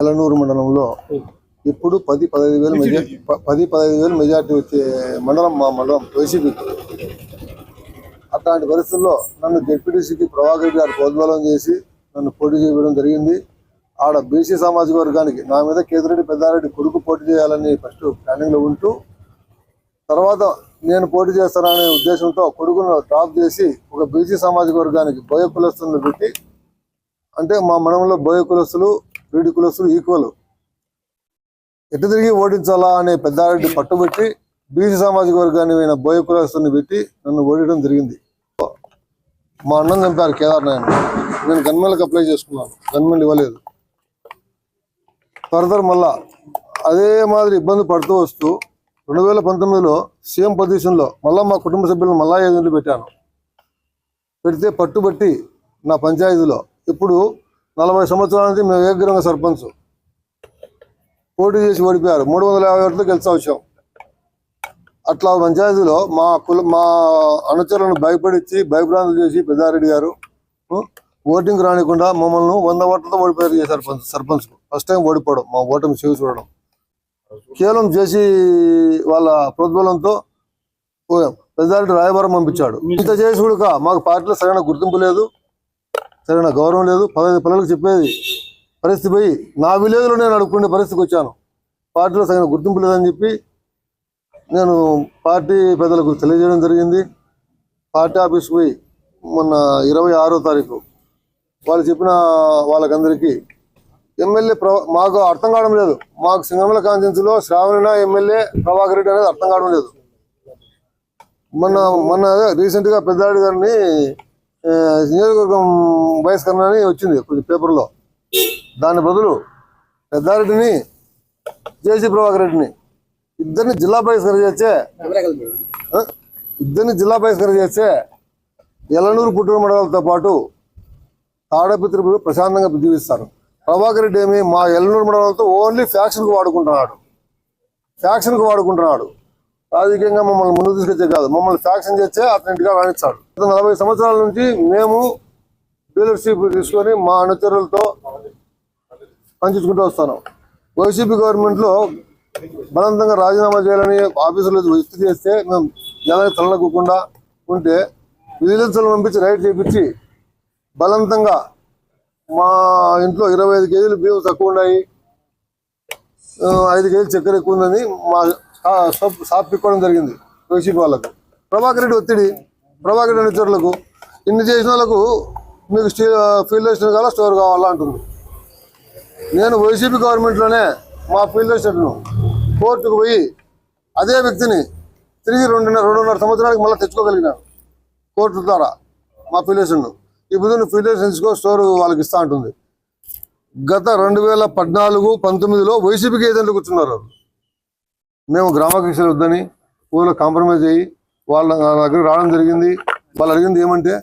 ఎలనూరు మండలంలో ఇప్పుడు పది పదహైదు వేలు మెజార్టీ పది పదహైదు వేలు మెజార్టీ వచ్చే మండలం మా మండలం వైసీపీ. అట్లాంటి పరిస్థితుల్లో నన్ను డిప్యూటీసీకి ప్రభాకర్ గారు ప్రోద్బలం చేసి నన్ను పోటీ చేయడం జరిగింది. ఆడ బీసీ సామాజిక వర్గానికి నా మీద కేతిరెడ్డి పెద్దారెడ్డి కొడుకు పోటీ చేయాలని ఫస్ట్ ప్లానింగ్లో ఉంటూ తర్వాత నేను పోటీ చేస్తాననే ఉద్దేశంతో కొడుకును డ్రాప్ చేసి ఒక బీసీ సామాజిక వర్గానికి బోయ కులస్తులను పెట్టి అంటే మా మండలంలో బోయ కులస్తులు వీడి కులస్తులు ఈక్వల్ ఎటు తిరిగి ఓడించాలా అనే పెద్దారెడ్డి పట్టుబెట్టి బీసీ సామాజిక వర్గాన్ని అయిన బోయ కులస్తుని పెట్టి నన్ను ఓడించడం జరిగింది. మా అన్నం చంపారు కేదార్నాయన్ నేను గన్మెన్లకు అప్లై చేసుకున్నాను. గన్మెన్ ఇవ్వలేదు. ఫర్దర్ మళ్ళా అదే మాదిరి ఇబ్బంది పడుతూ వస్తూ రెండు వేల పంతొమ్మిదిలో సీఎం పొజిషన్లో మళ్ళా మా కుటుంబ సభ్యులను మళ్ళా ఏజెంట్లు పెట్టాను. పెడితే పట్టుబట్టి నా పంచాయతీలో. ఇప్పుడు నలభై సంవత్సరాల నుంచి మేము ఏగ్రంగా సర్పంచ్. పోటీ చేసి ఓడిపోయారు. మూడు వందల యాభై ఓట్లతో గెలిచా వచ్చాం. అట్లా పంచాయతీలో మా కుల మా అనుచరులను భయపడిచ్చి భయభ్రాంతులు చేసి పెద్దారెడ్డి గారు ఓటింగ్ రానికుండా మమ్మల్ని వంద ఓట్లతో ఓడిపోయారు సర్పంచ్ సర్పంచ్ ఫస్ట్ టైం ఓడిపోవడం మా ఓటమి చేసి చూడడం. కేవలం చేసి వాళ్ళ ప్రోద్బలంతో పోయాం పెద్దారెడ్డి రాయబారం పంపించాడు. ఇంత చేసి కూడా మాకు పార్టీలో సరైన గుర్తింపు లేదు. సరైన? గౌరవం లేదు. పదహైదు పిల్లలకు చెప్పేది. పరిస్థితి పోయి నా విలేజ్లో నేను అడుక్కునే పరిస్థితికి వచ్చాను. పార్టీలో సగం గుర్తింపు లేదని చెప్పి నేను పార్టీ పెద్దలకు తెలియజేయడం జరిగింది. పార్టీ ఆఫీస్ పోయి మొన్న ఇరవై ఆరో తారీఖు వాళ్ళు చెప్పిన వాళ్ళకందరికీ ఎమ్మెల్యే మాకు అర్థం కావడం లేదు. మాకు సింగమల కాన్స్టిట్యూన్సీలో శ్రావణ ఎమ్మెల్యే ప్రభాకర్ రెడ్డి అనేది అర్థం కావడం లేదు. మొన్న మొన్న రీసెంట్గా పెద్దారెడ్డి గారిని నియోజకవర్గం బహిష్కరణ అని వచ్చింది కొంచెం పేపర్లో. దాని బదులు పెద్దారెడ్డిని జేసీ ప్రభాకర్ రెడ్డిని ఇద్దరిని జిల్లా బహిష్కరణ చేస్తే ఇద్దరిని జిల్లా బహిష్కరణ చేస్తే ఎలనూరు పుట్టూరు మండలాలతో పాటు తాడపిత్రులు ప్రశాంతంగా జీవిస్తారు. ప్రభాకర్ రెడ్డి ఏమి మా ఎలనూరు మండలంతో ఓన్లీ ఫ్యాక్షన్కి వాడుకుంటున్నాడు. ఫ్యాక్షన్కు వాడుకుంటున్నాడు. రాజకీయంగా మమ్మల్ని ముందుకు తీసుకొచ్చే కాదు. మమ్మల్ని ఫ్యాక్షన్ చేస్తే అతనింటిగా రాణిస్తాడు. గత నలభై సంవత్సరాల నుంచి మేము డీలర్షిప్ తీసుకొని మా అనుచరులతో పంచుకుంటూ వస్తాను వైసీపీ గవర్నమెంట్లో బలవంతంగా రాజీనామా చేయాలని ఆఫీసులో వ్యక్తి చేస్తే మేము జనానికి తలనకుండా ఉంటే విజిలెన్స్లు పంపించి రైడ్ చేపించి బలవంతంగా మా ఇంట్లో ఇరవై ఐదు కేజీలు బియ్యం తక్కువ ఉన్నాయి. ఐదు కేజీలు చక్కెర ఎక్కువ ఉందని మా షాప్ షాప్ పిక్కోవడం జరిగింది వైసీపీ వాళ్ళకు. ప్రభాకర్ రెడ్డి ఒత్తిడి ప్రభాకర్ రెడ్డి అనుచరులకు ఇన్ని చేసిన వాళ్ళకు మీకు స్టీల్ ఫీల్డ్ స్టేషన్ కావాలా స్టోర్ కావాలా అంటుంది. నేను వైసీపీ గవర్నమెంట్లోనే మా ఫీల్డ్ స్టేషన్ను కోర్టుకు పోయి అదే వ్యక్తిని తిరిగి రెండున్నర రెండున్నర సంవత్సరానికి మళ్ళీ తెచ్చుకోగలిగినాను కోర్టు ద్వారా మా ఫీల్డ్ స్టేషన్ను ఇప్పుడు నువ్వు ఫీల్డ్ స్టేషన్ తీసుకో స్టోర్ వాళ్ళకి ఇస్తా ఉంటుంది గత రెండు వేల పద్నాలుగు పంతొమ్మిదిలో వైసీపీకి ఏజెంట్లు కూర్చున్నారు వాళ్ళు. మేము గ్రామ వద్దని ఊళ్ళో కాంప్రమైజ్ అయ్యి వాళ్ళ దగ్గర రావడం జరిగింది. వాళ్ళు అడిగింది ఏమంటే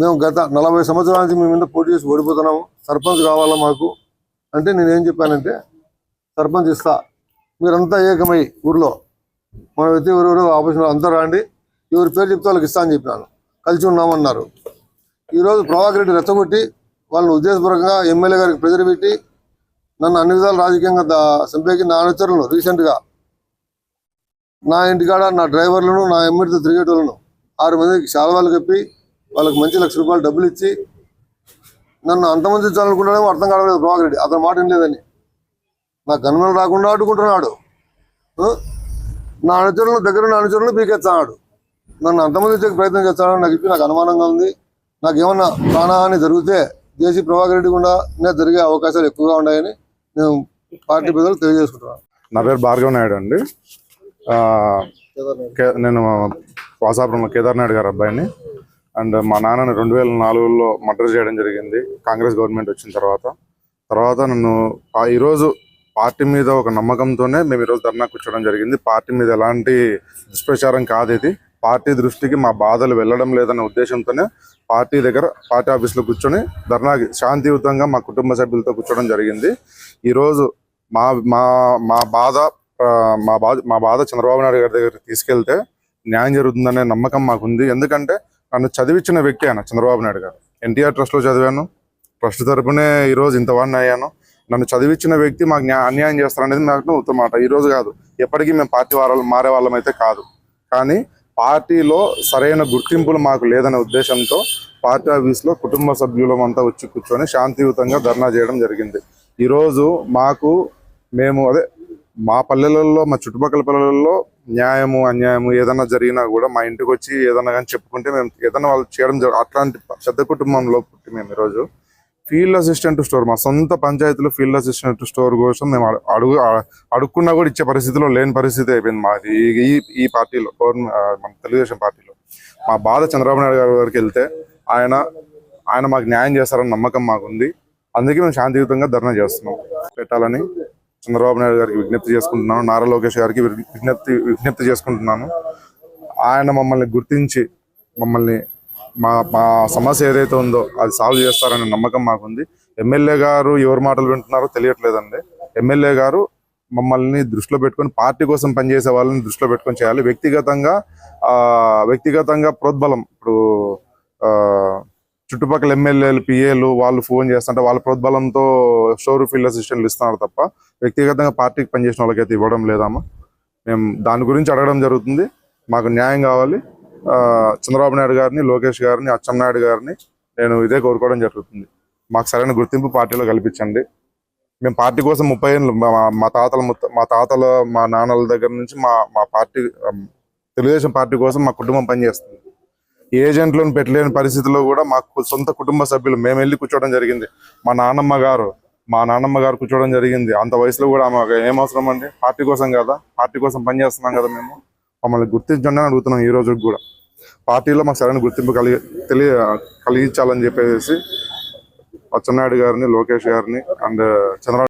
మేము గత నలభై సంవత్సరాల నుంచి మేము మీద పోటీ చేసి ఓడిపోతున్నాము. సర్పంచ్ కావాలా మాకు? అంటే నేనేం చెప్పానంటే సర్పంచ్ ఇస్తా. మీరంతా ఏకమై ఊర్లో. మన వ్యక్తి ఎవరెవరు ఆఫీసులో అంతా రాండి. ఎవరి పేరు చెప్తే వాళ్ళకి ఇస్తా అని చెప్పినాను. కలిసి ఉన్నామన్నారు. ఈరోజు ప్రభాకర్ రెడ్డి రెచ్చగొట్టి వాళ్ళని ఉద్దేశపూర్వకంగా ఎమ్మెల్యే గారికి ప్రెజర్ పెట్టి నన్ను అన్ని విధాలు రాజకీయంగా చంపేకి నా అనుచరులను రీసెంట్గా నా ఇంటికాడ నా డ్రైవర్లను నా ఎమ్మెల్యేతో తిరిగేటోళ్ళను ఆరు మందికి శాలవాళ్ళు కప్పి వాళ్ళకి మంచి లక్ష రూపాయలు డబ్బులు ఇచ్చి నన్ను అంతమంది ఇచ్చాలనుకుంటాడేమో అర్థం కావలేదు ప్రభాకర్ రెడ్డి. అతను మాట లేదని నా గన్మలు రాకుండా అడ్డుకుంటున్నాడు నా అనుచరులను దగ్గర నా అనుచరులను పీకెత్తాడు నన్ను అంతమంది ఇచ్చే ప్రయత్నం చేస్తాడని నాకు చెప్పి నాకు అనుమానంగా ఉంది. నాకు ఏమన్నా ప్రాణహాని జరిగితే దేశీ ప్రభాకర్ రెడ్డి కూడా నేను జరిగే అవకాశాలు ఎక్కువగా ఉన్నాయని నేను పార్టీ ప్రజలు తెలియజేసుకుంటున్నాను. నా పేరు భార్గవ నాయుడు అండి. నేను వాసాపురంలో కేదార్నాథ్ గారు గారి అబ్బాయిని. అండ్ మా నాన్నని రెండు వేల నాలుగులో మర్డర్ చేయడం జరిగింది. కాంగ్రెస్ గవర్నమెంట్ వచ్చిన తర్వాత. తర్వాత నన్ను ఆ ఈరోజు పార్టీ మీద ఒక నమ్మకంతోనే మేము ఈరోజు ధర్నా కూర్చోవడం జరిగింది. పార్టీ మీద ఎలాంటి దుష్ప్రచారం కాదు ఇది. పార్టీ దృష్టికి మా బాధలు వెళ్ళడం లేదన్న ఉద్దేశంతోనే పార్టీ దగ్గర పార్టీ ఆఫీస్లో కూర్చొని ధర్నాకి శాంతియుతంగా మా కుటుంబ సభ్యులతో కూర్చోవడం జరిగింది. ఈరోజు మా మా మా బాధ మా బాధ మా బాధ చంద్రబాబు నాయుడు గారి దగ్గరికి తీసుకెళ్తే న్యాయం జరుగుతుందనే నమ్మకం మాకుంది. ఎందుకంటే నన్ను చదివించిన వ్యక్తి ఆయన చంద్రబాబు నాయుడు గారు. ఎన్టీఆర్ ట్రస్ట్లో చదివాను. ట్రస్ట్ తరపునే ఈరోజు ఇంతవాడిని అయ్యాను. నన్ను చదివించిన వ్యక్తి మాకు అన్యాయం చేస్తారనేది నాకు ఉత్తమాట ఈరోజు కాదు. ఎప్పటికీ మేము పార్టీ వారాలు మారే వాళ్ళం అయితే కాదు. కానీ పార్టీలో సరైన గుర్తింపులు మాకు లేదనే ఉద్దేశంతో పార్టీ ఆఫీస్లో కుటుంబ సభ్యులం అంతా వచ్చి కూర్చొని శాంతియుతంగా ధర్నా చేయడం జరిగింది. ఈరోజు మాకు మేము అదే మా పల్లెలలో మా చుట్టుపక్కల పల్లెలలో న్యాయము అన్యాయము ఏదైనా జరిగినా కూడా మా ఇంటికి వచ్చి ఏదైనా కానీ చెప్పుకుంటే మేము ఏదైనా వాళ్ళు చేయడం జరు- అట్లాంటి పెద్ద కుటుంబంలో పుట్టి మేము ఈరోజు. ఫీల్డ్ అసిస్టెంట్ స్టోర్ మా సొంత పంచాయతీలో ఫీల్డ్ అసిస్టెంట్ స్టోర్ కోసం మేము అడుగు అడుక్కున్నా కూడా ఇచ్చే పరిస్థితిలో లేని పరిస్థితి అయిపోయింది మాది. ఈ- ఈ పార్టీలో గవర్నమెంట్ మన తెలుగుదేశం పార్టీలో. మా బాధ చంద్రబాబు నాయుడు గారి వారికి వెళ్తే ఆయన ఆయన మాకు న్యాయం చేస్తారని నమ్మకం మాకుంది. అందుకే మేము శాంతియుతంగా ధర్నా చేస్తున్నాం. పెట్టాలని చంద్రబాబు నాయుడు గారికి విజ్ఞప్తి చేసుకుంటున్నాను. నారా లోకేష్ గారికి విజ్ఞప్తి విజ్ఞప్తి చేసుకుంటున్నాను. ఆయన మమ్మల్ని గుర్తించి మమ్మల్ని మా మా సమస్య ఏదైతే ఉందో అది సాల్వ్ చేస్తారనే నమ్మకం మాకుంది. ఎమ్మెల్యే గారు ఎవరి మాటలు వింటున్నారో తెలియట్లేదండి. ఎమ్మెల్యే గారు మమ్మల్ని దృష్టిలో పెట్టుకొని పార్టీ కోసం పనిచేసే వాళ్ళని దృష్టిలో పెట్టుకొని చేయాలి. వ్యక్తిగతంగా వ్యక్తిగతంగా ప్రోద్బలం. ఇప్పుడు చుట్టుపక్కల ఎమ్మెల్యేలు పిఏలు వాళ్ళు ఫోన్ చేస్తుంటే వాళ్ళ ప్రోద్బలంతో షోరూ ఫీల్డ్ అసిస్టెంట్లు ఇస్తున్నారు తప్ప వ్యక్తిగతంగా పార్టీకి పనిచేసిన వాళ్ళకైతే ఇవ్వడం లేదమ్మా. మేము దాని గురించి అడగడం జరుగుతుంది. మాకు న్యాయం కావాలి. చంద్రబాబు నాయుడు గారిని లోకేష్ గారిని అచ్చెన్నాయుడు గారిని నేను ఇదే కోరుకోవడం జరుగుతుంది. మాకు సరైన గుర్తింపు పార్టీలో కల్పించండి. మేము పార్టీ కోసం ముప్పై ఏళ్ళు మా మా తాతల మా తాతల మా నాన్నల దగ్గర నుంచి మా మా పార్టీ తెలుగుదేశం పార్టీ కోసం మా కుటుంబం పనిచేస్తుంది. ఏజెంట్లను పెట్టలేని పరిస్థితిలో కూడా మాకు సొంత కుటుంబ సభ్యులు మేము వెళ్ళి కూర్చోవడం జరిగింది. మా నాన్నమ్మ గారు మా నాన్నమ్మ గారు కూర్చోవడం జరిగింది. అంత వయసులో కూడా ఆమె ఏం అవసరం అండి? పార్టీ కోసం కదా? పార్టీ కోసం పనిచేస్తున్నాం కదా మేము? మమ్మల్ని గుర్తించండి అని అడుగుతున్నాం ఈ రోజు కూడా. పార్టీలో మాకు సరైన గుర్తింపు కలిగి తెలియ కలిగించాలని చెప్పేసి అచ్చెన్నాయుడు గారిని లోకేష్ గారిని అండ్ చంద్రబాబు